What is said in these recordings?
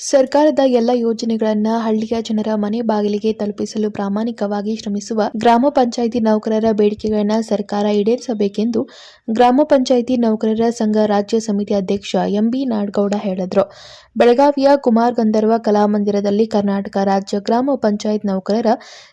ಸರ್ಕಾರದ ಎಲ್ಲ ಯೋಜನೆಗಳನ್ನು ಹಳ್ಳಿಯ ಜನರ ಮನೆ ಬಾಗಿಲಿಗೆ ತಲುಪಿಸಲು ಪ್ರಾಮಾಣಿಕವಾಗಿ ಶ್ರಮಿಸುವ ಗ್ರಾಮ ಪಂಚಾಯಿತಿ ನೌಕರರ ಬೇಡಿಕೆಗಳನ್ನು ಸರ್ಕಾರ ಈಡೇರಿಸಬೇಕೆಂದು ಗ್ರಾಮ ಪಂಚಾಯಿತಿ ನೌಕರರ ಸಂಘ ರಾಜ್ಯ ಸಮಿತಿ ಅಧ್ಯಕ್ಷ ಎಂಬಿ ನಾಡಗೌಡ ಹೇಳಿದರು. ಬೆಳಗಾವಿಯ ಕುಮಾರ್ ಗಂಧರ್ವ ಕಲಾಮಂದಿರದಲ್ಲಿ ಕರ್ನಾಟಕ ರಾಜ್ಯ ಗ್ರಾಮ ಪಂಚಾಯತ್ ನೌಕರರ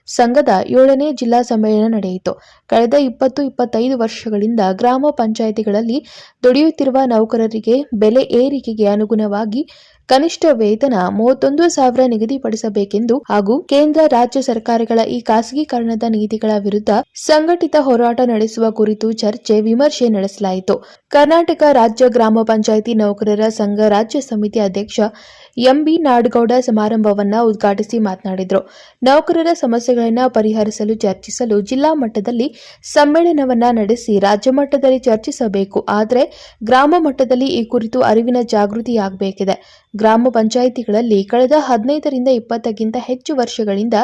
ಸಂಘದ ಏಳನೇ ಜಿಲ್ಲಾ ಸಮ್ಮೇಳನ ನಡೆಯಿತು. ಕಳೆದ ಇಪ್ಪತ್ತು ಇಪ್ಪತ್ತೈದು ವರ್ಷಗಳಿಂದ ಗ್ರಾಮ ಪಂಚಾಯಿತಿಗಳಲ್ಲಿ ದುಡಿಯುತ್ತಿರುವ ನೌಕರರಿಗೆ ಬೆಲೆ ಏರಿಕೆಗೆ ಅನುಗುಣವಾಗಿ ಕನಿಷ್ಠ ವೇತನ ಮೂವತ್ತೊಂದು ಸಾವಿರ ನಿಗದಿಪಡಿಸಬೇಕೆಂದು ಹಾಗೂ ಕೇಂದ್ರ, ರಾಜ್ಯ ಸರ್ಕಾರಗಳ ಈ ಖಾಸಗೀಕರಣದ ನೀತಿಗಳ ವಿರುದ್ಧ ಸಂಘಟಿತ ಹೋರಾಟ ನಡೆಸುವ ಕುರಿತು ಚರ್ಚೆ ವಿಮರ್ಶೆ ನಡೆಸಲಾಯಿತು. ಕರ್ನಾಟಕ ರಾಜ್ಯ ಗ್ರಾಮ ಪಂಚಾಯಿತಿ ನೌಕರರ ಸಂಘ ರಾಜ್ಯ ಸಮಿತಿ ಅಧ್ಯಕ್ಷ ಎಂಬಿ ನಾಡಗೌಡ ಸಮಾರಂಭವನ್ನ ಉದ್ಘಾಟಿಸಿ ಮಾತನಾಡಿದರು. ನೌಕರರ ಸಮಸ್ಯೆಗಳನ್ನು ಪರಿಹರಿಸಲು ಚರ್ಚಿಸಲು ಜಿಲ್ಲಾ ಮಟ್ಟದಲ್ಲಿ ಸಮ್ಮೇಳನವನ್ನ ನಡೆಸಿ ರಾಜ್ಯ ಮಟ್ಟದಲ್ಲಿ ಚರ್ಚಿಸಬೇಕು. ಆದರೆ ಗ್ರಾಮ ಮಟ್ಟದಲ್ಲಿ ಈ ಕುರಿತು ಅರಿವಿನ ಜಾಗೃತಿಯಾಗಬೇಕಿದೆ. ಗ್ರಾಮ ಪಂಚಾಯಿತಿಗಳಲ್ಲಿ ಕಳೆದ ಹದಿನೈದರಿಂದ ಇಪ್ಪತ್ತಕ್ಕಿಂತ ಹೆಚ್ಚು ವರ್ಷಗಳಿಂದ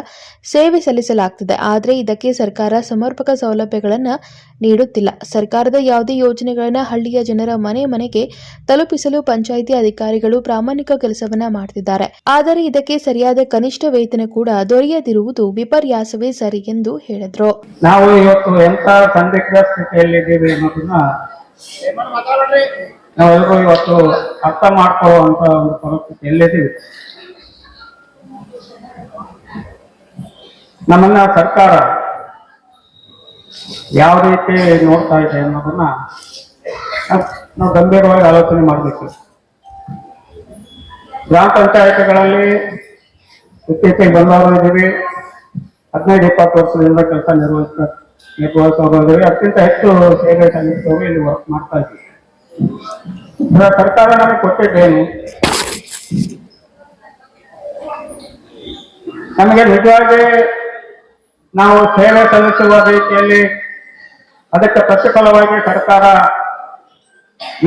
ಸೇವೆ ಸಲ್ಲಿಸಲಾಗ್ತಿದೆ. ಆದರೆ ಇದಕ್ಕೆ ಸರ್ಕಾರ ಸಮರ್ಪಕ ಸೌಲಭ್ಯಗಳನ್ನು ನೀಡುತ್ತಿಲ್ಲ. ಸರ್ಕಾರದ ಯಾವುದೇ ಯೋಜನೆಗಳನ್ನು ಹಳ್ಳಿಯ ಜನರ ಮನೆ ಮನೆಗೆ ತಲುಪಿಸಲು ಪಂಚಾಯಿತಿ ಅಧಿಕಾರಿಗಳು ಪ್ರಾಮಾಣಿಕ ಕೆಲಸವನ್ನ ಮಾಡ್ತಿದ್ದಾರೆ. ಆದರೆ ಇದಕ್ಕೆ ಸರಿಯಾದ ಕನಿಷ್ಠ ವೇತನ ಕೂಡ ದೊರೆಯದಿರುವುದು ವಿಪರ್ಯಾಸವೇ ಸರಿ ಎಂದು ಹೇಳಿದರು. ನಾವು ಇವತ್ತು ಎಂತ ಸಂದಿಗ್ಧ ಸ್ಥಿತಿಯಲ್ಲಿದ್ದೀವಿ ಅನ್ನೋದನ್ನ ನಾವೆಲ್ಲರೂ ಇವತ್ತು ಅರ್ಥ ಮಾಡ್ಕೊಳ್ಳುವಂತ ಒಂದು ಪರಿಸ್ಥಿತಿ ಎಲ್ಲಿದ್ದೀವಿ ನಮ್ಮನ್ನ ಸರ್ಕಾರ ಯಾವ ರೀತಿ ನೋಡ್ತಾ ಇದೆ ಅನ್ನೋದನ್ನ ನಾವು ಗಂಭೀರವಾಗಿ ಆಲೋಚನೆ ಮಾಡಬೇಕು. ಗ್ರಾಮ ಪಂಚಾಯತ್ಗಳಲ್ಲಿ ಇತ್ತೀಚೆಗೆ ಬಂದವರು ಇದ್ದೀವಿ. ಹದಿನೈದು, ಇಪ್ಪತ್ತು ವರ್ಷದಿಂದ ಕೆಲಸ ನಿರ್ವಹಿಸ್ತಾ ನಿರ್ವಹಿಸೋರು ಇದ್ದೀವಿ. ಅತ್ಯಂತ ಹೆಚ್ಚು ಸೇವೆ ಸಲ್ಲಿಸೋರು ಇಲ್ಲಿ ವರ್ಕ್ ಮಾಡ್ತಾ ಇದ್ದೀವಿ. ಸರ್ಕಾರ ನಮಗೆ ಕೊಟ್ಟಿದ್ದೇನು. ನಮಗೆ ನಿಜವಾಗಿ ನಾವು ಸೇವೆ ಸಲ್ಲಿಸುವ ರೀತಿಯಲ್ಲಿ ಅದಕ್ಕೆ ಪ್ರತಿಫಲವಾಗಿ ಸರ್ಕಾರ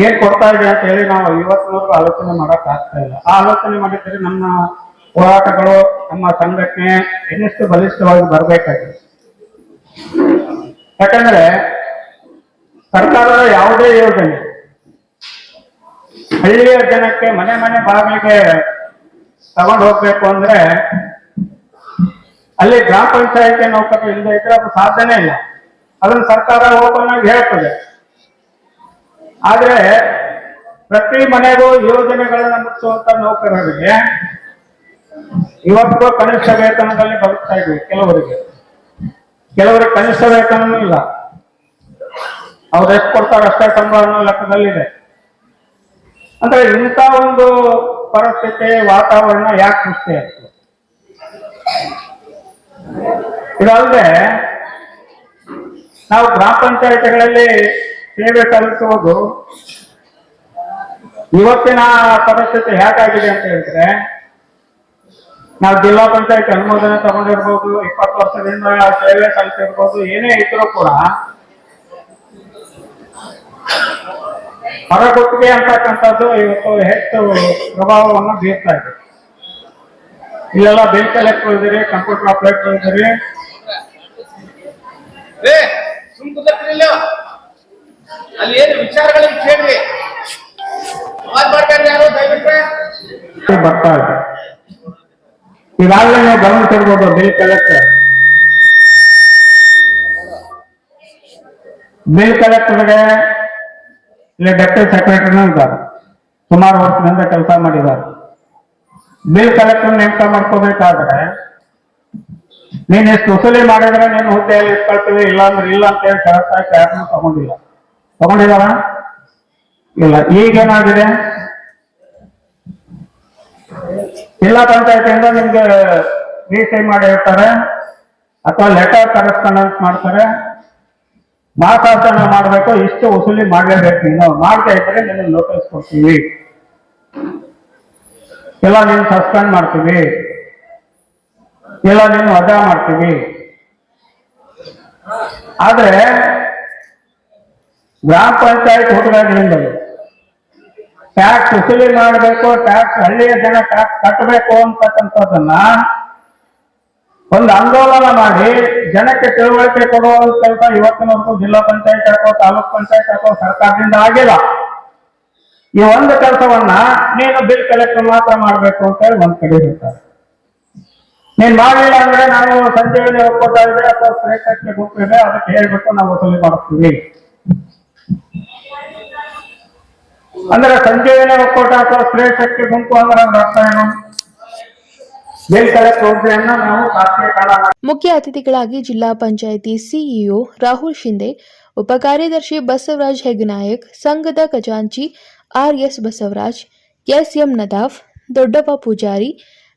ಏನ್ ಕೊಡ್ತಾ ಇದೆ ಅಂತ ಹೇಳಿ ನಾವು ಇವತ್ತಿನವರೆಗೂ ಆಲೋಚನೆ ಮಾಡಕ್ ಆಗ್ತಾ ಇಲ್ಲ. ಆ ಆಲೋಚನೆ ಮಾಡಿದ್ರೆ ನಮ್ಮ ಹೋರಾಟಗಳು, ನಮ್ಮ ಸಂಘಟನೆ ಇನ್ನಷ್ಟು ಬಲಿಷ್ಠವಾಗಿ ಬರಬೇಕಾಗಿದೆ. ಯಾಕಂದ್ರೆ ಸರ್ಕಾರದ ಯಾವುದೇ ಯೋಜನೆ ಹಳ್ಳಿಯ ಜನಕ್ಕೆ ಮನೆ ಮನೆ ಬಾಗಿಲಿಗೆ ತಗೊಂಡು ಹೋಗ್ಬೇಕು ಅಂದ್ರೆ ಅಲ್ಲಿ ಗ್ರಾಮ ಪಂಚಾಯತಿ ನೌಕರರು ಇಲ್ಲದೆ ಇದ್ರೆ ಅದು ಸಾಧ್ಯನೇ ಇಲ್ಲ. ಅದನ್ನು ಸರ್ಕಾರ ಓಪನ್ ಆಗಿ ಹೇಳ್ತದೆ. ಆದ್ರೆ ಪ್ರತಿ ಮನೆಗೂ ಯೋಜನೆಗಳನ್ನ ಮುಟ್ಟುವಂತ ನೌಕರರಿಗೆ ಇವತ್ತು ಕನಿಷ್ಠ ವೇತನದಲ್ಲಿ ಬದುಕ್ತಾ ಇದ್ವಿ ಕೆಲವರಿಗೆ. ಕೆಲವರಿಗೆ ಕನಿಷ್ಠ ವೇತನವೂ ಇಲ್ಲ. ಅವ್ರು ಎಷ್ಟು ಕೊಡ್ತಾರೆ ಅಷ್ಟೇ ಸಂಬಳ ಲೆಕ್ಕದಲ್ಲಿದೆ. ಅಂದ್ರೆ ಇಂಥ ಒಂದು ಪರಿಸ್ಥಿತಿ ವಾತಾವರಣ ಯಾಕೆ ಸೃಷ್ಟಿ ಆಯ್ತು? ಇದಲ್ಲದೆ ನಾವು ಗ್ರಾಮ ಪಂಚಾಯತಿಗಳಲ್ಲಿ ಸೇವೆ ಸಲ್ಲಿಸುವುದು ಇವತ್ತಿನ ಪರಿಸ್ಥಿತಿ ಹೇಗಾಗಿದೆ ಅಂತ ಹೇಳಿದ್ರೆ, ನಾವು ಜಿಲ್ಲಾ ಪಂಚಾಯತ್ ಅನುಮೋದನೆ ತಗೊಂಡಿರ್ಬೋದು, ಇಪ್ಪತ್ತು ವರ್ಷದಿಂದ ಸೇವೆ ಸಲ್ಲಿಸಿರ್ಬೋದು, ಏನೇ ಇದ್ರೂ ಕೂಡ ಹೊರಗುತ್ತಿಗೆ ಅಂತಕ್ಕಂಥದ್ದು ಇವತ್ತು ಹೆಚ್ಚು ಪ್ರಭಾವವನ್ನು ಬೀರ್ತಾ ಇದೆ. ಇಲ್ಲೆಲ್ಲ ಬಿಲ್ ಕಲೆಕ್ಟರ್ ಇದ್ದೀರಿ ಕಂಪ್ಯೂಟರ್ ಆಪರೇಟರ್ ಇದ್ದೀರಿ ಅಲ್ಲಿ ಏನು ವಿಚಾರಗಳನ್ನು ಕೇಳಿ ಬರ್ತಾ ಇದೆ ಈಗಾಗಲೇ ನೀವು ಗಮನಿಸಿರ್ಬೋದು ಬಿಲ್ ಕಲೆಕ್ಟರ್ ಬಿಲ್ ಕಲೆಕ್ಟರ್ಗೆ ಇಲ್ಲಿ ಡೆಪ್ಟಿ ಸೆಕ್ರೆಟರಿನೂ ಇದ್ದಾರೆ. ಸುಮಾರು ವರ್ಷದಿಂದ ಕೆಲಸ ಮಾಡಿದ್ದಾರೆ. ಬಿಲ್ ಕಲೆಕ್ಟರ್ ನೇಮಕ ಮಾಡ್ಕೋಬೇಕಾದ್ರೆ, ನೀನ್ ಎಷ್ಟು ವಸೂಲಿ ಮಾಡಿದ್ರೆ ನೀನು ಹುದ್ದೆಯಲ್ಲಿ ಇಟ್ಕೊಳ್ತೀವಿ, ಇಲ್ಲ ಅಂದ್ರೆ ಇಲ್ಲ ಅಂತ ಹೇಳಿ ಕರೆಕ್ಟಾಗಿ ತಗೊಂಡಿಲ್ಲ. ತಗೊಂಡಿದಾರ ಇಲ್ಲ. ಈಗೇನಾಗಿದೆ ಇಲ್ಲ ಪಂಚಾಯತಿಯಿಂದ ನಿಮ್ಗೆ ಮಾಡಿ ಹೇಳ್ತಾರೆ, ಅಥವಾ ಲೆಟರ್ ಕರೆಸ್ಪಾಂಡೆನ್ಸ್ ಮಾಡ್ತಾರೆ. ಮಾಸಾಸನ ಮಾಡಬೇಕು, ಇಷ್ಟು ವಸೂಲಿ ಮಾಡಲೇಬೇಕು ನೀನು. ಮಾಡ್ತಾ ಇದ್ರೆ ನಿನ್ನ ನೋಟಿಸ್ ಕೊಡ್ತೀವಿ. ಇಲ್ಲ, ನೀನು ಸಸ್ಪೆಂಡ್ ಮಾಡ್ತೀವಿ. ಇಲ್ಲ, ನೀನು ವಜಾ ಮಾಡ್ತೀವಿ. ಆದ್ರೆ, ಗ್ರಾಮ ಪಂಚಾಯತ್ ಹುಡುಗಾದ್ರಿಂದಲೂ ಟ್ಯಾಕ್ಸ್ ವಸೂಲಿ ಮಾಡಬೇಕು ಟ್ಯಾಕ್ಸ್ ಹಳ್ಳಿಯ ಜನ ಟ್ಯಾಕ್ಸ್ ಕಟ್ಟಬೇಕು ಅಂತಕ್ಕಂಥದ್ದನ್ನ ಒಂದು ಆಂದೋಲನ ಮಾಡಿ ಜನಕ್ಕೆ ತಿಳುವಳಿಕೆ ಕೊಡುವ ಕೆಲಸ ಇವತ್ತಿನವರೆಗೂ ಜಿಲ್ಲಾ ಪಂಚಾಯತ್ ಅಥವಾ ತಾಲೂಕ್ ಪಂಚಾಯತ್ ಅಥವಾ ಸರ್ಕಾರದಿಂದ ಆಗಿಲ್ಲ. ಈ ಒಂದು ಕೆಲಸವನ್ನ ನೀನು ಬಿಲ್ ಕಲೆಕ್ಟ್ ಮಾತ್ರ ಮಾಡ್ಬೇಕು ಅಂತ ಹೇಳಿ ಒಂದ್ ಕಡೆ ಹೇಳ್ತಾರೆ. ನೀನ್ ಮಾಡಲಿಲ್ಲ ಅಂದ್ರೆ ನಾನು ಸಂಜೆ ವೇಳೆ ಒಪ್ಪಂದ ಇದೆ ಅಥವಾ ಶ್ರೇಷ್ಠಕ್ಕೆ ಗೊತ್ತಿದೆ ಅದಕ್ಕೆ ಹೇಳ್ಬಿಟ್ಟು ನಾವು ವಸೂಲಿ ಮಾಡ್ತೀವಿ. ಅಂದ್ರೆ ಸಂಜೆ ವೇಳೆ ಒಕ್ಕೂಟ ಅಥವಾ ಶ್ರೇಷ್ಠಕ್ಕೆ ಗುಂಪು ಅದ್ರ ಅರ್ಥ ಏನು? ಮುಖ್ಯ ಅತಿಥಿಗಳಾಗಿ ಜಿಲ್ಲಾ ಪಂಚಾಯಿತಿ ಸಿಇಒ ರಾಹುಲ್ ಶಿಂದೆ ಉಪಕಾರ್ಯದರ್ಶಿ ಬಸವರಾಜ್ ಹೆಗ್ನಾಯಕ್, ಸಂಘದ ಖಜಾಂಚಿ R S Basavaraj, S M Nadaf, Doddappa Pujari,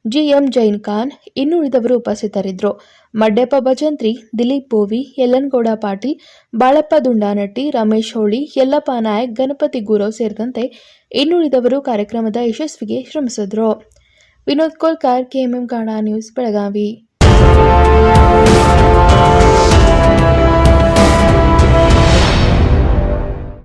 G M Jain Khan ಇನ್ನುಳಿದವರು ಉಪಸ್ಥಿತರಿದ್ದರು. ಮಡ್ಯಪ್ಪ ಭಜಂತ್ರಿ, ದಿಲೀಪ್ ಬೋವಿ, ಯಲ್ಲನಗೌಡ ಪಾಟೀಲ್, ಬಾಳಪ್ಪ ದುಂಡಾನಟ್ಟಿ, ರಮೇಶ್ ಹೋಳಿ, ಯಲ್ಲಪ್ಪ ನಾಯಕ್, ಗಣಪತಿ ಗುರವ್ ಸೇರಿದಂತೆ ಇನ್ನುಳಿದವರು ಕಾರ್ಯಕ್ರಮದ ಯಶಸ್ವಿಗೆ ಶ್ರಮಿಸಿದ್ರು. Vinod Kolkar KMM Kannada news Belagavi